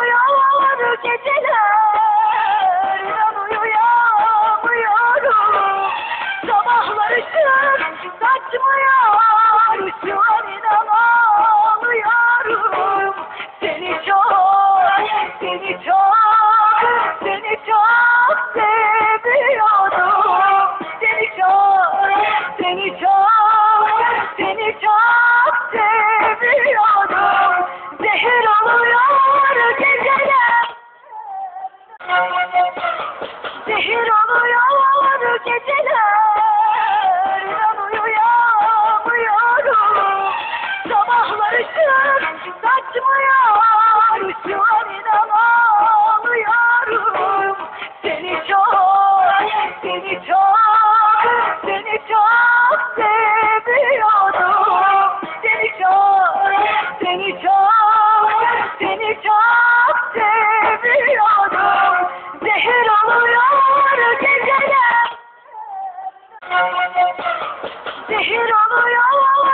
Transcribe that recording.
uyuyor geceler İnan uyuyamıyorum Sabahları kız saçmıyor Nereden uyuyamıyorum Sabahları kız Şu an inan Seni çok, seni çok Zehir oluyor.